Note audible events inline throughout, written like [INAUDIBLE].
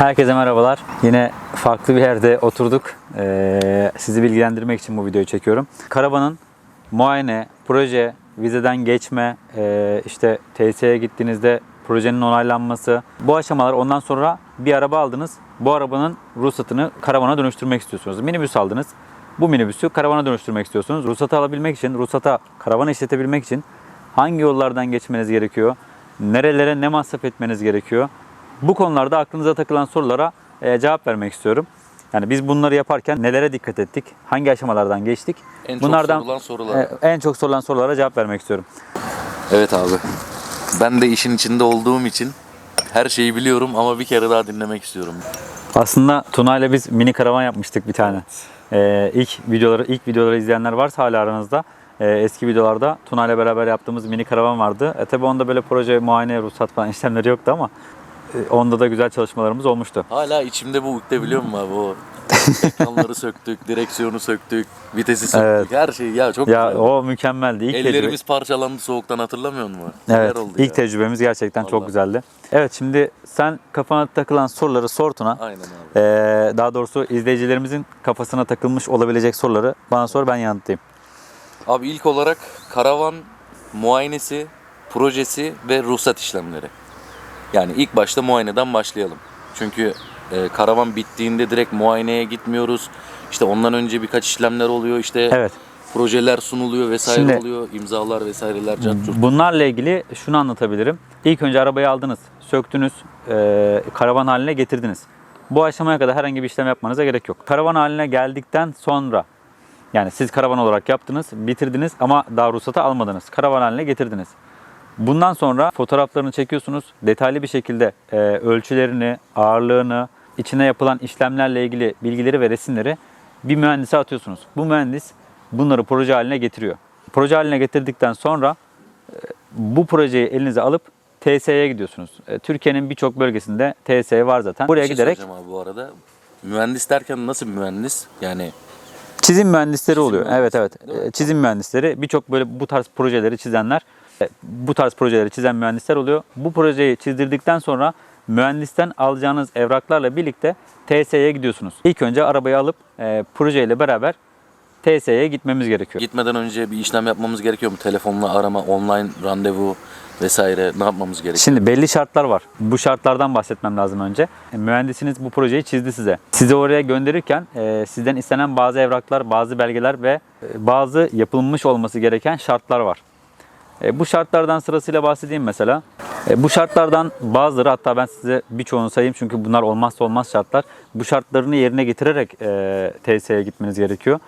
Herkese merhabalar. Yine farklı bir yerde oturduk. Ee, sizi bilgilendirmek için bu videoyu çekiyorum. Karavanın muayene, proje, vizeden geçme, e, işte TSE'ye gittiğinizde projenin onaylanması. Bu aşamalar ondan sonra bir araba aldınız. Bu arabanın ruhsatını karavana dönüştürmek istiyorsunuz. Minibüs aldınız. Bu minibüsü karavana dönüştürmek istiyorsunuz. Ruhsatı alabilmek için, ruhsata karavanı işletebilmek için hangi yollardan geçmeniz gerekiyor? Nerelere ne masraf etmeniz gerekiyor? Bu konularda aklınıza takılan sorulara e, cevap vermek istiyorum. Yani biz bunları yaparken nelere dikkat ettik? Hangi aşamalardan geçtik? En çok sorulan sorular. e, en çok sorulan sorulara cevap vermek istiyorum. Evet abi. Ben de işin içinde olduğum için her şeyi biliyorum ama bir kere daha dinlemek istiyorum. Aslında Tuna ile biz mini karavan yapmıştık bir tane. Ee, ilk videoları ilk videoları izleyenler varsa hala aranızda e, eski videolarda Tuna ile beraber yaptığımız mini karavan vardı. E tabi onda böyle proje, muayene, ruhsat falan işlemleri yoktu ama onda da güzel çalışmalarımız olmuştu. Hala içimde bu ukde biliyor musun abi o ekranları [LAUGHS] söktük, direksiyonu söktük, vitesi söktük, Evet. her şeyi ya çok Ya güzel. o mükemmeldi. İlk tecrübe. Ellerimiz parçalandı soğuktan hatırlamıyor musun? Neler Evet, oldu ilk ya? tecrübemiz gerçekten çok Vallahi. güzeldi. Evet, şimdi sen kafana takılan soruları sor Tuna. Aynen abi. Ee, daha doğrusu izleyicilerimizin kafasına takılmış olabilecek soruları bana sor ben yanıtlayayım. Abi ilk olarak karavan muayenesi, projesi ve ruhsat işlemleri. Yani ilk başta muayeneden başlayalım. Çünkü e, karavan bittiğinde direkt muayeneye gitmiyoruz. İşte ondan önce birkaç işlemler oluyor. İşte Evet. projeler sunuluyor vesaire Şimdi- oluyor. imzalar vesaireler. Can, Bunlarla ilgili şunu anlatabilirim. İlk önce arabayı aldınız, söktünüz, e, karavan haline getirdiniz. Bu aşamaya kadar herhangi bir işlem yapmanıza gerek yok. Karavan haline geldikten sonra yani siz karavan olarak yaptınız, bitirdiniz ama daha ruhsatı almadınız. Karavan haline getirdiniz. Bundan sonra fotoğraflarını çekiyorsunuz. Detaylı bir şekilde e, ölçülerini, ağırlığını, içine yapılan işlemlerle ilgili bilgileri ve resimleri bir mühendise atıyorsunuz. Bu mühendis bunları proje haline getiriyor. Proje haline getirdikten sonra e, bu projeyi elinize alıp TSE'ye gidiyorsunuz. E, Türkiye'nin birçok bölgesinde TSE var zaten. Buraya Bir şey giderek abi bu arada. Mühendis derken nasıl bir mühendis? Yani Çizim mühendisleri oluyor. mühendisi, Evet evet. Ee, Çizim mühendisleri birçok böyle bu tarz projeleri çizenler, e, bu tarz projeleri çizen mühendisler oluyor. Bu projeyi çizdirdikten sonra mühendisten alacağınız evraklarla birlikte TSE'ye gidiyorsunuz. İlk önce arabayı alıp e, projeyle beraber TSE'ye gitmemiz gerekiyor. gitmeden önce bir işlem yapmamız gerekiyor mu? Telefonla arama, online randevu vesaire ne yapmamız gerekiyor? Şimdi belli şartlar var. Bu şartlardan bahsetmem lazım önce. E, Mühendisiniz bu projeyi çizdi size. Sizi oraya gönderirken e, sizden istenen bazı evraklar, bazı belgeler ve e, bazı yapılmış olması gereken şartlar var. E, bu şartlardan sırasıyla bahsedeyim mesela. E, bu şartlardan bazıları hatta ben size birçoğunu sayayım çünkü bunlar olmazsa olmaz şartlar. Bu şartlarını yerine getirerek e, TSE'ye gitmeniz gerekiyor.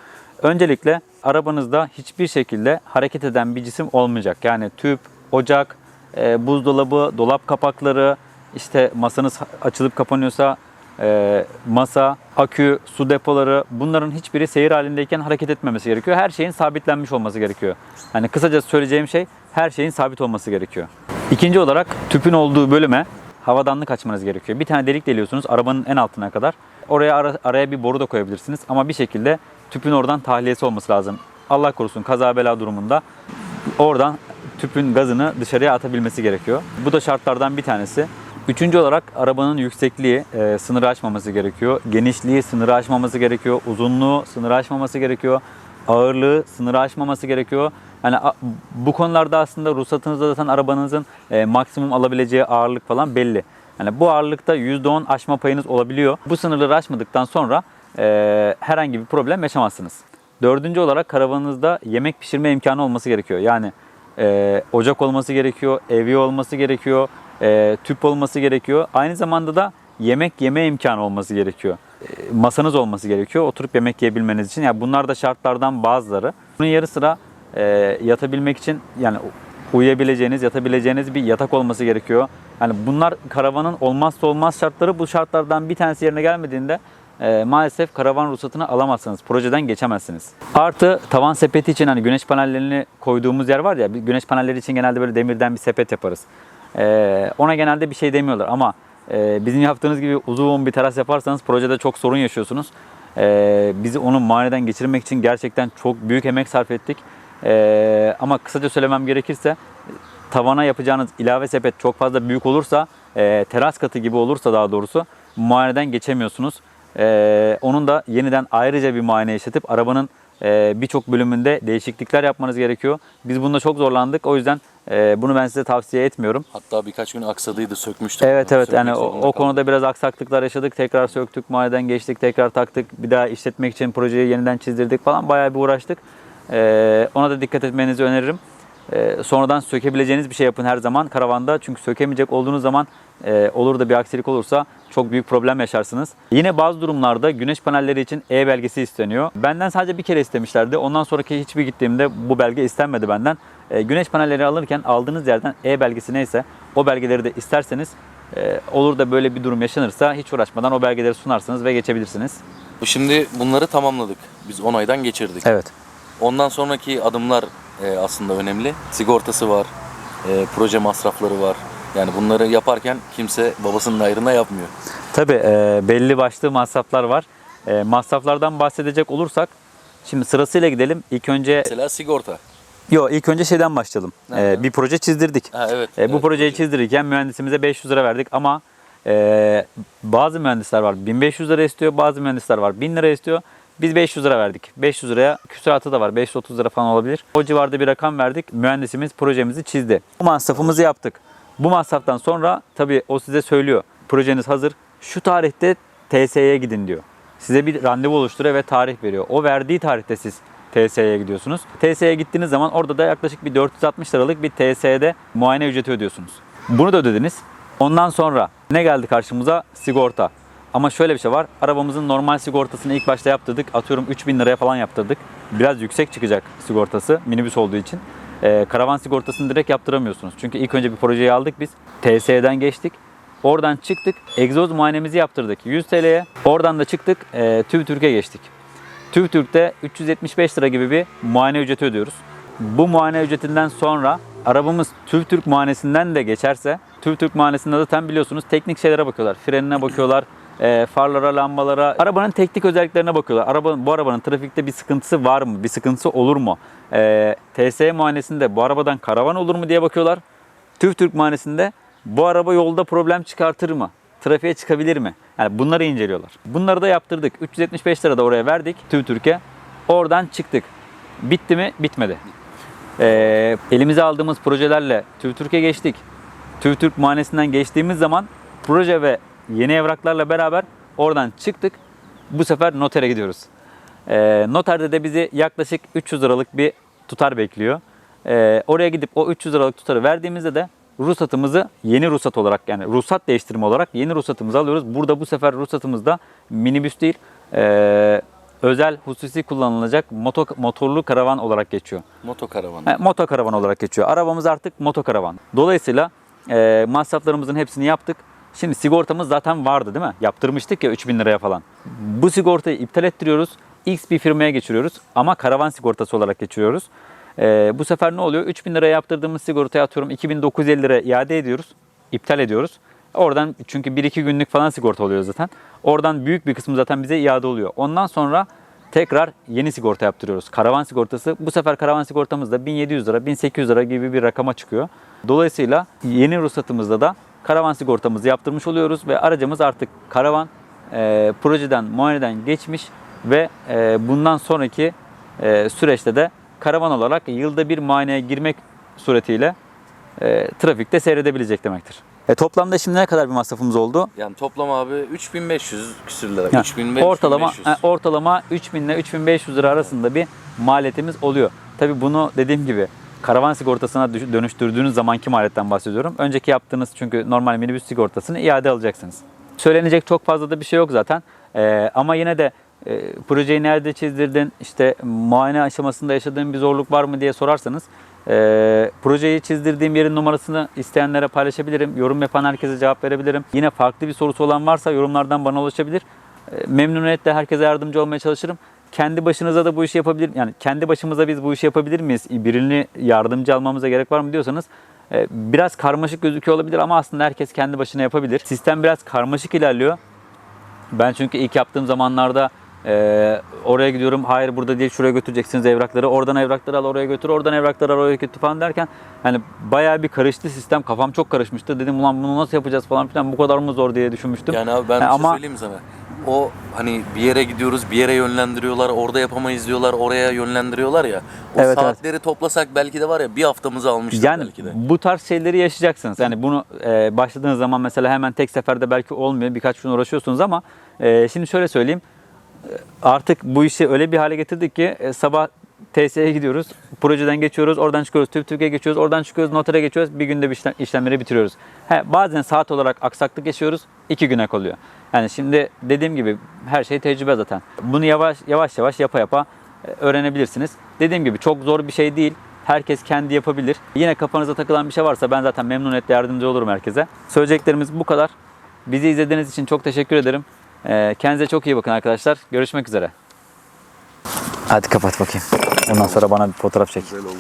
Öncelikle arabanızda hiçbir şekilde hareket eden bir cisim olmayacak. Yani tüp, ocak, e, buzdolabı, dolap kapakları, işte masanız açılıp kapanıyorsa e, masa, akü, su depoları bunların hiçbiri seyir halindeyken hareket etmemesi gerekiyor. Her şeyin sabitlenmiş olması gerekiyor. Yani kısaca söyleyeceğim şey her şeyin sabit olması gerekiyor. İkinci olarak tüpün olduğu bölüme havadanlık açmanız gerekiyor. Bir tane delik deliyorsunuz arabanın en altına kadar. Oraya ara- araya bir boru da koyabilirsiniz ama bir şekilde tüpün oradan tahliyesi olması lazım. Allah korusun kaza bela durumunda oradan tüpün gazını dışarıya atabilmesi gerekiyor. Bu da şartlardan bir tanesi. Üçüncü olarak arabanın yüksekliği e, sınırı aşmaması gerekiyor. Genişliği sınırı aşmaması gerekiyor. Uzunluğu sınırı aşmaması gerekiyor. Ağırlığı sınırı aşmaması gerekiyor. Yani bu konularda aslında ruhsatınızda zaten arabanızın e, maksimum alabileceği ağırlık falan belli. Yani bu ağırlıkta %10 aşma payınız olabiliyor. Bu sınırları aşmadıktan sonra e, herhangi bir problem yaşamazsınız. Dördüncü olarak karavanınızda yemek pişirme imkanı olması gerekiyor. Yani e, ocak olması gerekiyor, evi olması gerekiyor, e, tüp olması gerekiyor. Aynı zamanda da yemek yeme imkanı olması gerekiyor. Masanız olması gerekiyor oturup yemek yiyebilmeniz için. Yani bunlar da şartlardan bazıları. Bunun yarı sıra e, yatabilmek için yani uyuyabileceğiniz, yatabileceğiniz bir yatak olması gerekiyor. Yani bunlar karavanın olmazsa olmaz şartları. Bu şartlardan bir tanesi yerine gelmediğinde e, maalesef karavan ruhsatını alamazsınız. Projeden geçemezsiniz. Artı tavan sepeti için hani güneş panellerini koyduğumuz yer var ya, güneş panelleri için genelde böyle demirden bir sepet yaparız. E, ona genelde bir şey demiyorlar ama e, bizim yaptığınız gibi uzun bir teras yaparsanız projede çok sorun yaşıyorsunuz. E, biz onu muayeneden geçirmek için gerçekten çok büyük emek sarf ettik. E, ama kısaca söylemem gerekirse tavana yapacağınız ilave sepet çok fazla büyük olursa, e, teras katı gibi olursa daha doğrusu muayeneden geçemiyorsunuz. Ee, onun da yeniden ayrıca bir muayene yaşatıp arabanın e, birçok bölümünde değişiklikler yapmanız gerekiyor. Biz bunda çok zorlandık. O yüzden e, bunu ben size tavsiye etmiyorum. Hatta birkaç gün aksadıydı sökmüştük. Evet evet sökmek yani o, o konuda biraz aksaklıklar yaşadık. Tekrar söktük, muayeneden geçtik, tekrar taktık. Bir daha işletmek için projeyi yeniden çizdirdik falan. Bayağı bir uğraştık. Ee, ona da dikkat etmenizi öneririm. Ee, sonradan sökebileceğiniz bir şey yapın her zaman karavanda. Çünkü sökemeyecek olduğunuz zaman e, olur da bir aksilik olursa çok büyük problem yaşarsınız. Yine bazı durumlarda güneş panelleri için E belgesi isteniyor. Benden sadece bir kere istemişlerdi. Ondan sonraki hiçbir gittiğimde bu belge istenmedi benden. E, güneş panelleri alırken aldığınız yerden E belgesi neyse o belgeleri de isterseniz e, olur da böyle bir durum yaşanırsa hiç uğraşmadan o belgeleri sunarsınız ve geçebilirsiniz. Şimdi bunları tamamladık. Biz onaydan geçirdik. Evet. Ondan sonraki adımlar e, aslında önemli. Sigortası var, e, proje masrafları var. Yani bunları yaparken kimse babasının ayrına yapmıyor. Tabii e, belli başlı masraflar var. E, masraflardan bahsedecek olursak şimdi sırasıyla gidelim. İlk önce Mesela sigorta. yo ilk önce şeyden başlayalım. E, Nereden? bir proje çizdirdik. Ha, evet. E, bu evet, projeyi proje. çizdirirken mühendisimize 500 lira verdik ama e, bazı mühendisler var 1500 lira istiyor, bazı mühendisler var 1000 lira istiyor. Biz 500 lira verdik. 500 liraya küsuratı da var. 530 lira falan olabilir. O civarda bir rakam verdik. Mühendisimiz projemizi çizdi. Bu masrafımızı yaptık. Bu masraftan sonra tabii o size söylüyor. Projeniz hazır. Şu tarihte TSE'ye gidin diyor. Size bir randevu oluşturuyor ve tarih veriyor. O verdiği tarihte siz TSE'ye gidiyorsunuz. TSE'ye gittiğiniz zaman orada da yaklaşık bir 460 liralık bir TSE'de muayene ücreti ödüyorsunuz. Bunu da ödediniz. Ondan sonra ne geldi karşımıza? Sigorta. Ama şöyle bir şey var. Arabamızın normal sigortasını ilk başta yaptırdık. Atıyorum 3000 liraya falan yaptırdık. Biraz yüksek çıkacak sigortası minibüs olduğu için. Ee, karavan sigortasını direkt yaptıramıyorsunuz. Çünkü ilk önce bir projeyi aldık biz. TSE'den geçtik. Oradan çıktık. Egzoz muayenemizi yaptırdık 100 TL'ye. Oradan da çıktık. E, TÜVTÜRK'e geçtik. TÜVTÜRK'te 375 lira gibi bir muayene ücreti ödüyoruz. Bu muayene ücretinden sonra arabamız TÜVTÜRK muayenesinden de geçerse TÜVTÜRK muayenesinde zaten biliyorsunuz teknik şeylere bakıyorlar. Frenine bakıyorlar, e, farlara, lambalara, arabanın teknik özelliklerine bakıyorlar. Araba, bu arabanın trafikte bir sıkıntısı var mı? Bir sıkıntısı olur mu? E, TSE muayenesinde bu arabadan karavan olur mu diye bakıyorlar. TÜVTÜRK muayenesinde bu araba yolda problem çıkartır mı? Trafiğe çıkabilir mi? Yani bunları inceliyorlar. Bunları da yaptırdık. 375 lira da oraya verdik TÜVTÜRK'e. Oradan çıktık. Bitti mi? Bitmedi. Ee, elimize aldığımız projelerle TÜVTÜRK'e geçtik. TÜVTÜRK muayenesinden geçtiğimiz zaman proje ve yeni evraklarla beraber oradan çıktık. Bu sefer notere gidiyoruz. Ee, noterde de bizi yaklaşık 300 liralık bir tutar bekliyor. Ee, oraya gidip o 300 liralık tutarı verdiğimizde de ruhsatımızı yeni ruhsat olarak yani ruhsat değiştirme olarak yeni ruhsatımızı alıyoruz. Burada bu sefer ruhsatımızda minibüs değil ee, özel hususi kullanılacak moto, motorlu karavan olarak geçiyor. Motokaravan. He, motokaravan olarak geçiyor. Arabamız artık motokaravan. Dolayısıyla e, masraflarımızın hepsini yaptık. Şimdi sigortamız zaten vardı değil mi? Yaptırmıştık ya 3000 liraya falan. Bu sigortayı iptal ettiriyoruz. X bir firmaya geçiriyoruz ama karavan sigortası olarak geçiriyoruz. E, bu sefer ne oluyor? 3000 liraya yaptırdığımız sigortayı atıyorum 2950 liraya iade ediyoruz. iptal ediyoruz. Oradan çünkü 1-2 günlük falan sigorta oluyor zaten. Oradan büyük bir kısmı zaten bize iade oluyor. Ondan sonra tekrar yeni sigorta yaptırıyoruz. Karavan sigortası. Bu sefer karavan sigortamız da 1700 lira, 1800 lira gibi bir rakama çıkıyor. Dolayısıyla yeni ruhsatımızda da karavan sigortamızı yaptırmış oluyoruz ve aracımız artık karavan e, projeden, muayeneden geçmiş ve e, bundan sonraki e, süreçte de karavan olarak yılda bir muayeneye girmek suretiyle e, trafikte seyredebilecek demektir. E, toplamda şimdi ne kadar bir masrafımız oldu? Yani toplam abi 3500 küsür lira. Yani 3000 ve ortalama 3500. e, ortalama 3000 ile 3500 lira arasında bir maliyetimiz oluyor. Tabi bunu dediğim gibi karavan sigortasına dönüştürdüğünüz zamanki maliyetten bahsediyorum. Önceki yaptığınız çünkü normal minibüs sigortasını iade alacaksınız. Söylenecek çok fazla da bir şey yok zaten. E, ama yine de e, projeyi nerede çizdirdin, işte muayene aşamasında yaşadığın bir zorluk var mı diye sorarsanız e, projeyi çizdirdiğim yerin numarasını isteyenlere paylaşabilirim. Yorum yapan herkese cevap verebilirim. Yine farklı bir sorusu olan varsa yorumlardan bana ulaşabilir. E, memnuniyetle herkese yardımcı olmaya çalışırım. Kendi başınıza da bu işi yapabilir yani kendi başımıza biz bu işi yapabilir miyiz? Birini yardımcı almamıza gerek var mı diyorsanız e, biraz karmaşık gözüküyor olabilir ama aslında herkes kendi başına yapabilir. Sistem biraz karmaşık ilerliyor. Ben çünkü ilk yaptığım zamanlarda Ee, oraya gidiyorum. Hayır burada değil şuraya götüreceksiniz evrakları. Oradan evrakları al oraya götür. Oradan evrakları al oraya götür falan derken hani bayağı bir karıştı sistem. Kafam çok karışmıştı. Dedim ulan bunu nasıl yapacağız falan filan. Bu kadar mı zor diye düşünmüştüm. Yani abi ben Ha, bir şey ama- söyleyeyim sana? O hani bir yere gidiyoruz, bir yere yönlendiriyorlar, orada yapamayız diyorlar, oraya yönlendiriyorlar ya. O Evet, saatleri toplasak belki de var ya bir haftamızı almıştık Yani belki de. bu tarz şeyleri yaşayacaksınız. Yani bunu e, başladığınız zaman mesela hemen tek seferde belki olmuyor. Birkaç gün uğraşıyorsunuz ama e, şimdi şöyle söyleyeyim. E, Artık bu işi öyle bir hale getirdik ki e, sabah TSE'ye gidiyoruz. Projeden geçiyoruz. Oradan çıkıyoruz. TÜV TÜRK'e geçiyoruz. Oradan çıkıyoruz. Notere geçiyoruz. Bir günde bir işlem- işlemleri bitiriyoruz. He, bazen saat olarak aksaklık yaşıyoruz. iki güne kalıyor. Yani şimdi dediğim gibi her şey tecrübe zaten. Bunu yavaş yavaş yavaş yapa yapa e, öğrenebilirsiniz. Dediğim gibi çok zor bir şey değil. Herkes kendi yapabilir. Yine kafanıza takılan bir şey varsa ben zaten memnuniyetle yardımcı olurum herkese. Söyleyeceklerimiz bu kadar. Bizi izlediğiniz için çok teşekkür ederim. Ee, Kendinize çok iyi bakın arkadaşlar. Görüşmek üzere. Hadi kapat bakayım. Ondan sonra bana bir fotoğraf çek. Güzel oldu.